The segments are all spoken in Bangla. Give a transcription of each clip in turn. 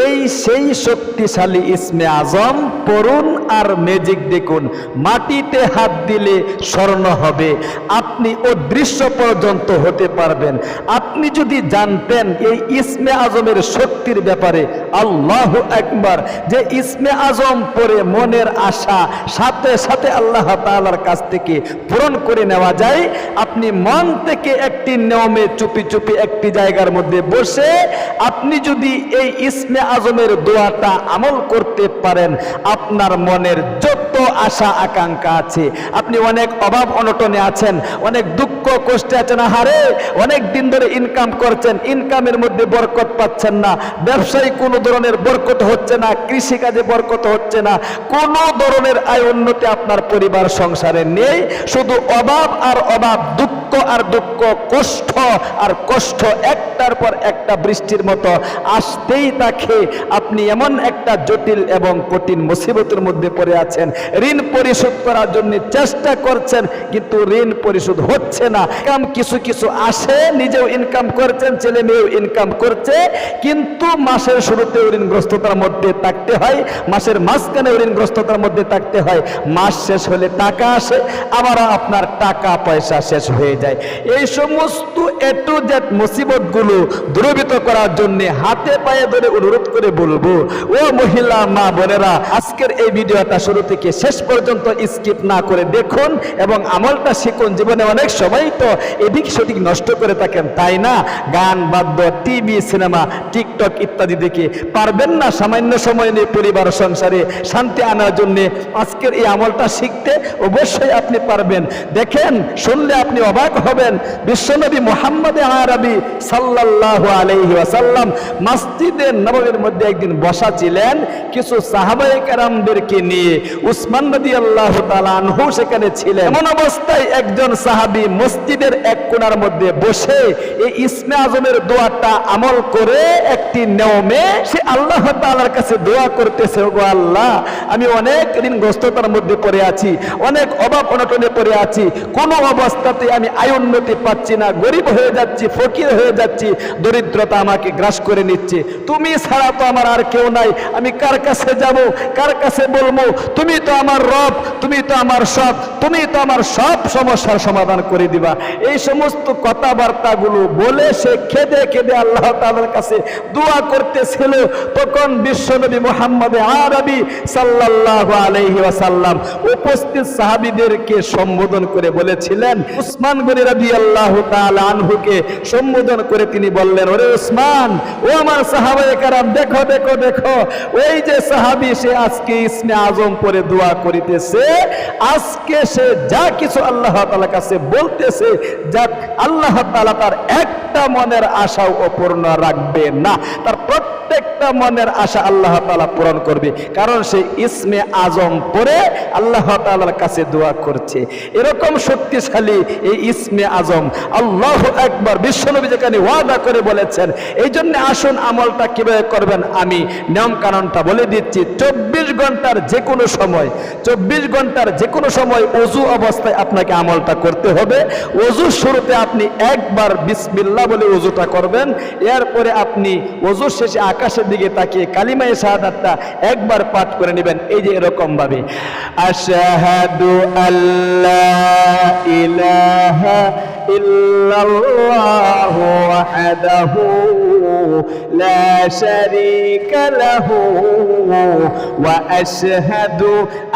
এই সেই শক্তিশালী ইসমে আজম পড়ুন আর ম্যাজিক দেখুন। মাটিতে হাত দিলে স্বর্ণ হবে। আপনি অদৃশ্য পর্যন্ত হতে পারবেন। আপনি যদি জানতেন এই ইসমে আজমের শক্তির ব্যাপারে, আল্লাহ একবার যে ইসমে আজম পড়ে মনের আশা সাথে সাথে আল্লাহ তাআলার কাছ থেকে পূরণ করে নেওয়া যায়, আপনি মন থেকে একটি নিয়মে চুপি চুপি একটি জায়গার মধ্যে বসে আপনি যদি এই ইসমে আজমের দোয়াটা আমল করতে পারেন, আপনার মনের যত আশা আকাঙ্ক্ষা আছে, আপনি অনেক অভাব অনটনে আছেন অনেক দুঃখ, কষ্টে আছেন আহারে অনেক দিন ধরে ইনকাম করছেন ইনকামের মধ্যে বরকত পাচ্ছেন না। ব্যবসায়ী কোনো ধরনের বরকত হচ্ছে না, কৃষিকাজে বরকত হচ্ছে না। কোনো ধরনের আয় উন্নতি আপনার পরিবার সংসারে নেই। শুধু অভাব আর অভাব, দুঃখ আর দুঃখ, কষ্ট আর কষ্ট, একটার পর একটা বৃষ্টির মতো। আসতেই তাকে আপনি এমন একটা জটিল এবং কঠিন মুসিবতের মধ্যে পড়ে আছেন। ঋণ পরিশোধ করার জন্য চেষ্টা করছেন, কিন্তু ঋণ পরিশোধ হচ্ছে না। কাম কিছু কিছু আসে, নিজেও ইনকাম করছেন, ছেলে মেয়েও ইনকাম করছে, কিন্তু মাসের শুরুতে ঋণগ্রস্ততার মধ্যে থাকতে হয়, মাসের মাঝখানে ঋণগ্রস্ততার মধ্যে থাকতে হয়। মাস শেষ হলে টাকা আসে আবার আপনার টাকা পয়সা শেষ হয়ে যায়। এই সমস্ত এটু জেট মুসিবতগুলো দূরীভূত করার জন্য হাতে পায়ে ধরে অনুরোধ করে বলব ও মহিলা, মা বোনেরা, আজকের এই ভিডিওটা শুরু থেকে শেষ পর্যন্ত স্কিপ না করে দেখুন এবং আমলটা শিখুন। জীবনে অনেক সময় তো এদিক সেদিক নষ্ট করে থাকেন, তাই না? গান, বাদ্য, টিভি, সিনেমা, টিকটক ইত্যাদি দেখে পারবেন না সামান্য সময় নিয়ে পরিবার, সংসারে শান্তি আনার জন্য। আজকের এই আমলটা শিখতে অবশ্যই আপনি পারবেন। দেখেন, শুনলে আপনি অবাক হবেন। বিশ্বনবী মোহাম্মদ আরবি সাল্লাল্লাহু আলাইহি ওয়াসাল্লাম মসজিদে নববীর মধ্যে একদিন বসা ছিলেন কিছু সাহাবায়ে কেরামদেরকে নিয়ে। উসমান রাদিয়াল্লাহু তাআলা আনহু সেখানে ছিলেন। এমন অবস্থায় একজন সাহাবী মসজিদের এক কোণার মধ্যে বসে এই ইসমে আজমের দোয়াটা আমল করে একটি নিয়মে সে আল্লাহ তাআলার কাছে দোয়া করতেছে, ওগো আল্লাহ, আমি অনেক ঋণগ্রস্ততার মধ্যে পড়ে আছি, অনেক অভাব অনটনে পড়ে আছি, কোনো অবস্থাতে আমি আয় উন্নতি পাচ্ছি না, গরিব হয়ে যাচ্ছি, ফকির হয়ে যাচ্ছি, দরিদ্রতা আমাকে গ্রাস করে নিচ্ছে। তুমি ছাড়া তো আমার আর কেউ নাই। আমি কার কাছে যাব, কার কাছে বলব? তুমি তো আমার রব, তুমি তো আমার সব তুমি তো আমার সব সমস্যার সমাধান করে দিবা। এই সমস্ত কথাবার্তাগুলো বলে সে খেদে খেদে আল্লাহ তাআলার কাছে দোয়া করতেছিল। তখন বিশ্বনবী মোহাম্মদ আরবি সাল্লাল্লাহু আলাইহি ওয়াসাল্লাম উপস্থিত সাহাবীদেরকে সম্বোধন করে বলেছিলেন, উসমান গনি রাদিয়াল্লাহু তাআলা আনহুকে সম্বোধন করে তিনি বললেন, ওরে উসমান, ও আমার সাহাবায়ে কারাম, দেখো দেখো দেখো দেখো, ওই যে সাহাবি, সে আজকে ইসমে আজম করে দোয়া করিতেছে। আজকে সে যা কিছু আল্লাহ তালা কাছে বলতেছে যা আল্লাহ তালা তার একটা মনের আশাও অপূর্ণ রাখবে না। তার প্রত্যেকটা মনের আশা আল্লাহ তাআলা পূরণ করবে। কারণ সে ইসমে আজম পরে আল্লাহ তাআলার কাছে দোয়া করছে। এরকম শক্তিশালী এই ইসমে আজম আল্লাহ একবার বিশ্বনবী যেখানে ওয়াদা করে বলেছেন এই জন্য আসুন আমলটা কীভাবে করবেন আমি নিয়ম কানুনটা বলে দিচ্ছি। চব্বিশ ঘণ্টার যে কোনো সময়, চব্বিশ ঘণ্টার যে কোনো সময় অজু অবস্থায় আপনাকে আমলটা করতে হবে। অজুর শুরুতে আপনি একবার বিসমিল্লা বলে অজুটা করবেন। এরপরে আপনি অজুর শেষে আকাশের দিকে তাকিয়ে কালিমায়ে শাহাদাতটা একবার পাঠ করে নেবেন। এই যে এরকম ভাবে, আশহাদু আল্লাহ ইলাহা ইল্লাল্লাহু ওয়াহদাহু লা শারীকা লাহু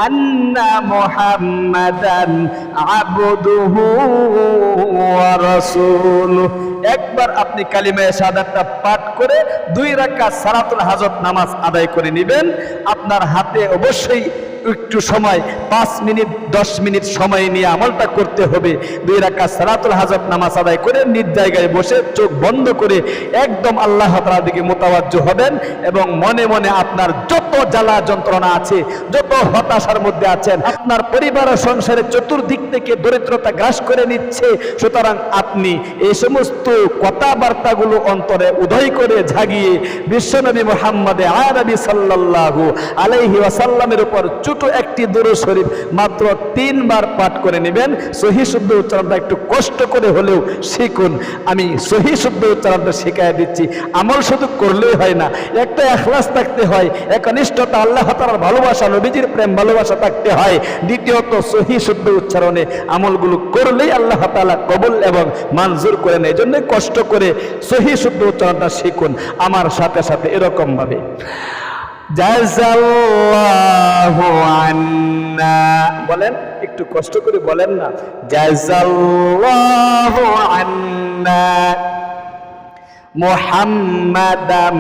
আন্না মুহাম্মাদান আবদুহু ওয়া রাসূলুহু। একবার আপনি কালিমায় সাদাটা পাঠ করে দুই রাখা সারাতুল হাজত নামাজ আদায় করে নেবেন। আপনার হাতে অবশ্যই একটু সময়, পাঁচ মিনিট, দশ মিনিট সময় নিয়ে আমলটা করতে হবে। দুই রাখা সালাতুল হাজত নামাজ আদায় করে নিজ জায়গায় বসে চোখ বন্ধ করে একদম আল্লাহ তালার দিকে মোতাবাজ্য হবেন এবং মনে মনে আপনার যত জ্বালা যন্ত্রণা আছে, যত হতাশার মধ্যে আছেন, আপনার পরিবার ও সংসারে চতুর্দিক থেকে দরিদ্রতা গ্রাস করে নিচ্ছে। সুতরাং আপনি এই সমস্ত কথাবার্তাগুলো অন্তরে উদয় করে ঝাগিয়ে বিশ্বনবী মোহাম্মদে আরবি সাল্লাল্লাহু আলাইহি ওয়াসাল্লামের উপর চুপ ছোট একটি দরু শরীফ মাত্র তিনবার পাঠ করে নেবেন। সহি শুদ্ধ উচ্চারণটা একটু কষ্ট করে হলেও শিখুন। আমি সহি শুদ্ধ উচ্চারণটা শিখাই দিচ্ছি। আমল শুধু করলেই হয় না একটা এখলাস থাকতে হয়, একনিষ্ঠতা, আল্লাহ তালার ভালোবাসা, নবীজির প্রেম, ভালোবাসা থাকতে হয়। দ্বিতীয়ত সহি শুদ্ধ উচ্চারণে আমলগুলো করলেই আল্লাহ তালা কবুল এবং মানজুর করে নেয় জন্য কষ্ট করে সহি শুদ্ধ উচ্চারণটা শিখুন। আমার সাথে সাথে এরকম আন্না। বলেন একটু কষ্ট করে বলেন না। আন্না। মুহাম্মাদাম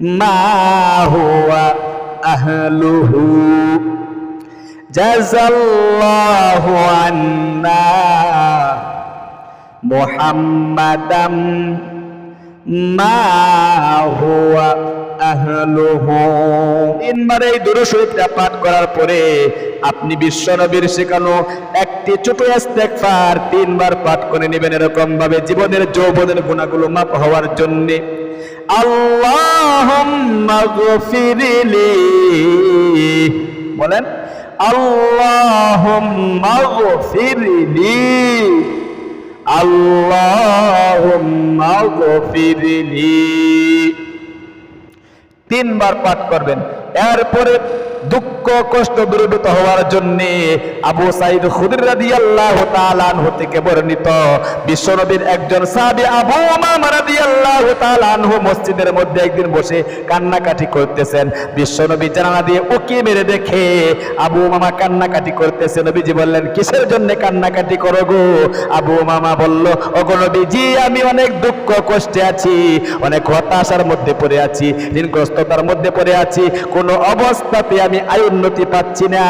মা হুয়া আহলুহু। জাযাল্লাহু আন্না। মুহাম্মাদাম মা হুয়া তিনবার এই দুরূদ শরীফটা পাঠ করার পরে আপনি বিশ্বনবীর শেখানো একটি ছোট ইস্তেগফার তিনবার পাঠ করে নেবেন এরকম ভাবে জীবনের যৌবনের গুণাগুলো মাপ হওয়ার জন্য। আল্লাহুম্মা গফিরলি। বলেন, আল্লাহুম্মা গফিরলি। আল্লাহুম্মা গফিরলি। তিনবার পাঠ করবেন। এরপরে দুঃখ, কষ্ট দূরীভূত হওয়ার জন্য আবু সাইদ খুদির রাদিয়াল্লাহু তাআলা থেকে বর্ণিত, বিশ্বনবীর একজন সাহাবী আবু উমামা তাআলা আনহু মসজিদের মধ্যে একদিন বসে কান্নাকাটি করতেছেন। বিশ্বনবী জানালা দিয়ে উকি মেরে দেখে আবু উমামা কান্নাকাটি করতেছে। নবীজি বললেন, কিসের জন্য কান্নাকাটি করো গো? আবু উমামা বলল, ওগো নবীজি, আমি অনেক দুঃখ কষ্টে আছি, অনেক হতাশার মধ্যে পড়ে আছি, ঋণগ্রস্ততার মধ্যে পড়ে আছি। কোন অবস্থাতে আমি আয় উন্নতি পাচ্ছি না,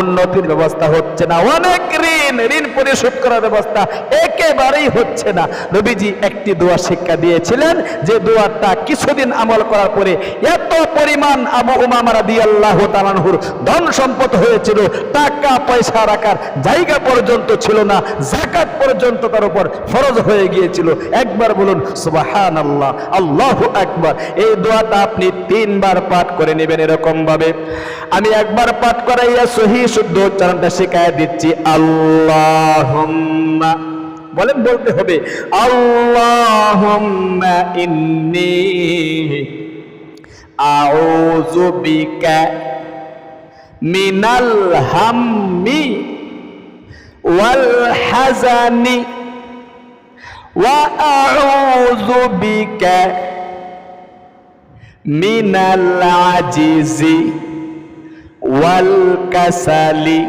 উন্নতির ব্যবস্থা হচ্ছে না। অনেক ঋণ ঋণ পরিশোধ করার ব্যবস্থা একেবারেই হচ্ছে না। নবীজি একটি দোয়া শিক্ষা দিয়েছিলেন যে দোয়াটা কিছুদিন আমল করার পরে এত পরিমাণ আবু উমামা রাদিয়াল্লাহু তাআলাহুর ধন সম্পদ হয়েছিল, টাকা, পয়সা রাখার জায়গা পর্যন্ত ছিল না জাকাত পর্যন্ত তার উপর ফরজ হয়ে গিয়েছিল। একবার বলুন, সুবহানাল্লাহ, আল্লাহু আকবার। এই দোয়াটা আপনি তিনবার পাঠ করে নেবেন এরকম ভাবে আমি একবার পাঠ করাইয়া সহি, শুদ্ধ উচ্চারণটা শেখায় দিচ্ছি আল্লাহুম্মা। বলেন, বলতে হবে, আল্লাহুম্মা ইন্নী আউযু বিকা মিনাল হাম্মি ওয়াল হাজানি ওয়া আউযু মিনাল আজিজি ওয়াল কাসালি।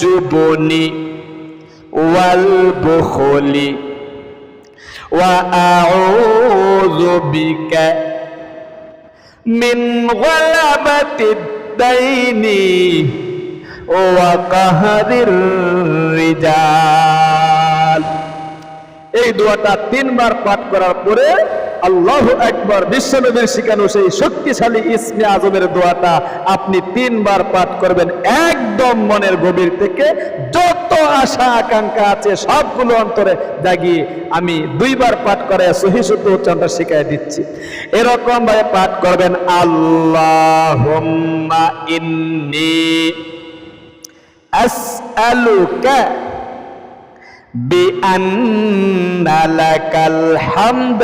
জুবনি ওয়াল বুখলি ওয়া আউযু বিকা মিন গলাবাতিদ দাইনি ওয়া কাহরির রিজাল এই দোয়াটা তিনবার পাঠ করার পরে আল্লাহ একবার বিশ্বনবীর শিখানো সেই শক্তিশালী ইসমে আজমের দোয়াটা আপনি তিনবার পাঠ করবেন একদম মনের গভীর থেকে যত আশা আকাঙ্ক্ষা আছে সবগুলো অন্তরে জাগিয়ে আমি দুইবার পাঠ করে সহি শুদ্ধ উচ্চারণটা শিখাই দিচ্ছি এরকম ভাবে পাঠ করবেন আল্লাহ ইন্নি আসআলুকা بأن لك الحمد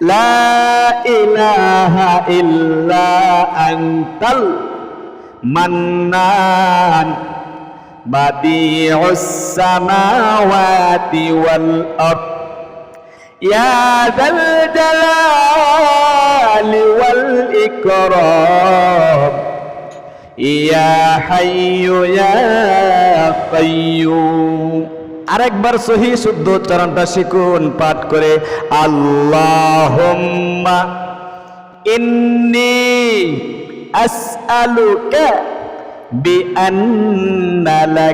لا إله إلا أنت المنان بديع السماوات والأرض. يا ذا الجلال والإكرام. يا حي يا قيوم. আরেকবার সহি শুদ্ধ উচ্চারণটা শিখুন পাঠ করে। আল্লাহ ইন্নি আসআলুকা বিআন্না লা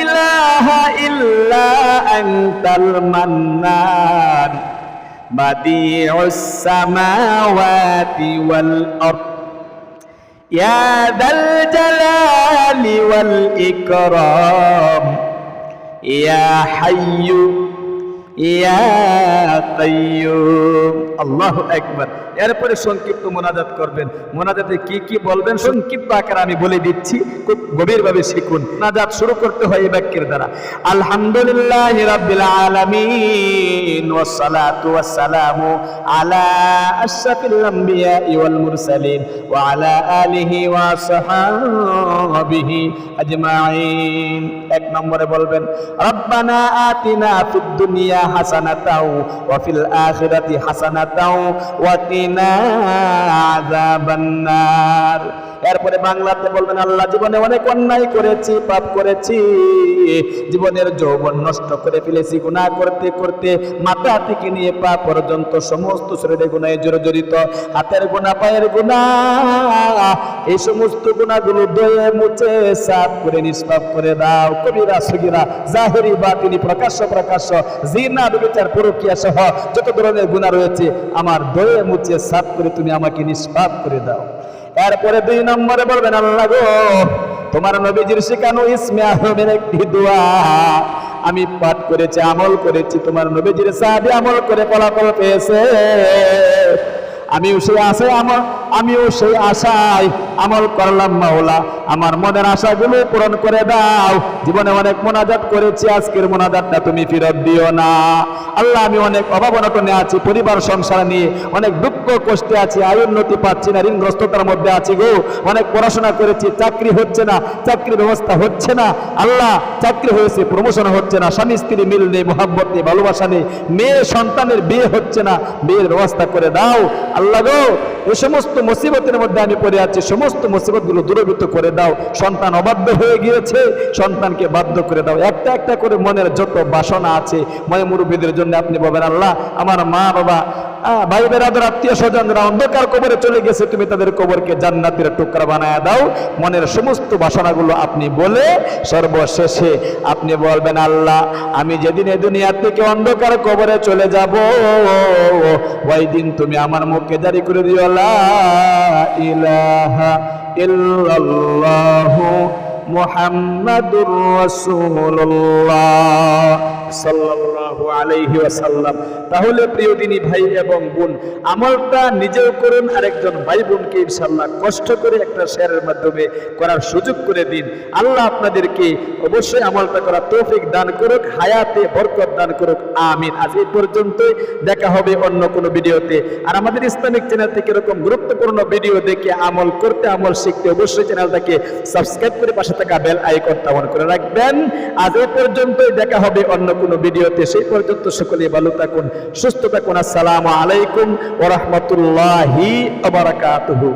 ইলাহা ইল্লা يا ذا الجلال والإكرام. يا حي يا قيوم. الله أكبر. এরপরে সংক্ষিপ্ত মোনাজাত করবেন। মোনাজাতে কি কি বলবেন? সংক্ষিপ্ত আকারে আমি বলে দিচ্ছি। খুব গভীরভাবে শিখুন। মোনাজাত শুরু করতে হয় এই বাক্যের দ্বারা। আলহামদুলিল্লাহ রাব্বিল আলামিন ওয়াস সালাতু ওয়াস সালামু আলা আশরাফিল আম্বিয়া ওয়াল মুরসালিন ওয়া আলা আলিহি ওয়া সাহাবিহি আজমাইন। এক নম্বরে বলবেন, রব্বানা আতিনা ফিদ দুনিয়া হাসানাতাও ওয়া ফিল আখিরাতি হাসানাতাও ওয়া এরপরে বাংলাতে বলবেন, আল্লাহ জীবনে অনেক অন্যায় করেছি, পাপ করেছি। জীবনের যৌবন নষ্ট করে ফেলেছি, গুনাহ করতে করতে মাথা থেকে নিয়ে পা পর্যন্ত সমস্ত শরীরে গুনায় জড়িত হাতের গুনাহ, পায়ের গুনাহ, এই সমস্ত গুনাহগুলো দয়ে মুছে সাফ করে, নিষ্পাপ করে দাও। কবিরা, সগিরা, জাহেরি, বাতিনি, প্রকাশ্য প্রকাশ্য, জিনা, বিচার পরকিয়া সহ যত ধরনের গুনাহ রয়েছে, আমার দয়ে মুছে সাফ করে তুমি আমাকে নিষ্পাপ করে দাও। এরপরে দুই নম্বরে বলবেন, আল্লাহ গো, তোমার নবীজির শেখানো ইসমে আহমের একটি দোয়া। আমি পাঠ করেছি, আমল করেছি, তোমার নবীজির সাহাবি আমল করে ফলাফল পেয়েছে। আমি সে আছে আমার আমিও সেই আশায় আমল করলাম মাওলা। আমার মনের আশাগুলো পূরণ করে দাও। জীবনে অনেক মোনাজাত করেছি, আজকের মোনাজাতটা তুমি ফেরত দিও না। আল্লাহ, আমি অনেক অভাব অনটনে আছি, পরিবার, সংসার নিয়ে অনেক দুঃখ, কষ্টে আছি, আয় উন্নতি পাচ্ছি না, ঋণগ্রস্ততার মধ্যে আছি গো। অনেক পড়াশোনা করেছি, চাকরি হচ্ছে না, চাকরি ব্যবস্থা হচ্ছে না। আল্লাহ, চাকরি হয়েছে প্রমোশন হচ্ছে না, স্বামী, স্ত্রী মিল নেই, মোহাব্বত নেই, ভালোবাসা নেই, মেয়ে, সন্তানের বিয়ে হচ্ছে না, বিয়ের ব্যবস্থা করে দাও। আল্লাহ গো এই সমস্ত মুসিবতের মধ্যে আমি পড়ে আছি, সমস্ত মুসিবতগুলো দূরীভূত করে দাও। সন্তান অবাধ্য হয়ে গিয়েছে, সন্তানকে বাধ্য করে দাও। একটা একটা করে মনের যত বাসনা আছে মনে মুরব্বীদের জন্য আপনি বলবেন, আল্লাহ, আমার মা বাবা ভাই বেরাদের আত্মীয় স্বজনরা অন্ধকার কবরে চলে গেছে, তুমি তাদের কবরকে জান্নাতের টুকরা বানায় দাও। মনের সমস্ত বাসনাগুলো আপনি বলে সর্বশেষে আপনি বলবেন, আল্লাহ, আমি যেদিন এই দুনিয়া থেকে অন্ধকার কবরে চলে যাব, ওই দিন তুমি আমার মুখে জারি করে দিও ইলাহা ইল্লাল্লাহু মুহাম্মাদুর রাসূলুল্লাহ। তাহলে প্রিয় দিনী ভাই এবং বোন, আমলটা নিজেও করুন, আরেকজন ভাই বোনকে ইনশাআল্লাহ কষ্ট করে একটা শেয়ারের মাধ্যমে করার সুযোগ করে দিন। আল্লাহ আপনাদেরকে অবশ্যই আমলটা করার তৌফিক দান করুক, হায়াতে বরকত দান করুক, আমিন। আজ এই পর্যন্তই, দেখা হবে অন্য কোনো ভিডিওতে। আর আমাদের ইসলামিক চ্যানেল থেকে এরকম গুরুত্বপূর্ণ ভিডিও দেখে আমল করতে, আমল শিখতে অবশ্যই চ্যানেলটাকে সাবস্ক্রাইব করে পাশে থাকা বেল আইকনটা অন করে রাখবেন। আজ এই পর্যন্তই, দেখা হবে অন্য কোনো ভিডিওতে সেই পর্যন্ত সকলে ভালো থাকুন, সুস্থ থাকুন। আসসালামু আলাইকুম ওয়া রাহমাতুল্লাহি ওয়া বারাকাতুহু।